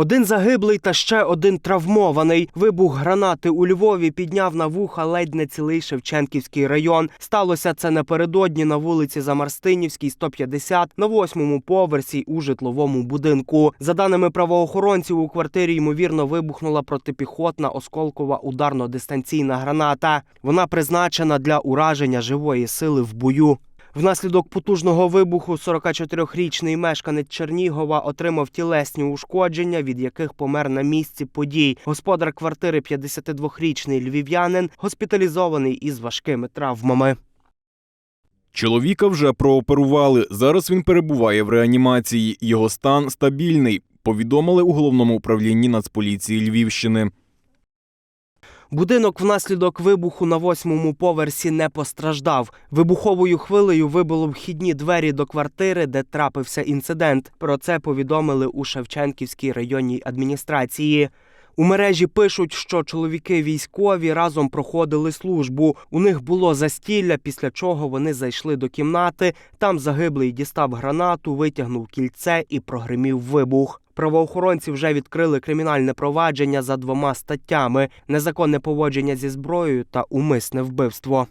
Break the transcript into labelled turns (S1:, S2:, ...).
S1: Один загиблий та ще один травмований. Вибух гранати у Львові підняв на вуха ледь не цілий Шевченківський район. Сталося це напередодні на вулиці Замарстинівській, 150, на восьмому поверсі у житловому будинку. За даними правоохоронців, у квартирі ймовірно вибухнула протипіхотна осколкова ударно-дистанційна граната. Вона призначена для ураження живої сили в бою. Внаслідок потужного вибуху 44-річний мешканець Чернігова отримав тілесні ушкодження, від яких помер на місці подій. Господар квартири 52-річний львів'янин госпіталізований із важкими травмами.
S2: Чоловіка вже прооперували. Зараз він перебуває в реанімації. Його стан стабільний. Повідомили у головному управлінні Нацполіції Львівщини.
S1: Будинок внаслідок вибуху на восьмому поверсі не постраждав. Вибуховою хвилею вибило вхідні двері до квартири, де трапився інцидент. Про це повідомили у Шевченківській районній адміністрації. У мережі пишуть, що чоловіки військові разом проходили службу. У них було застілля, після чого вони зайшли до кімнати. Там загиблий дістав гранату, витягнув кільце і прогримів вибух. Правоохоронці вже відкрили кримінальне провадження за двома статтями: незаконне поводження зі зброєю та умисне вбивство.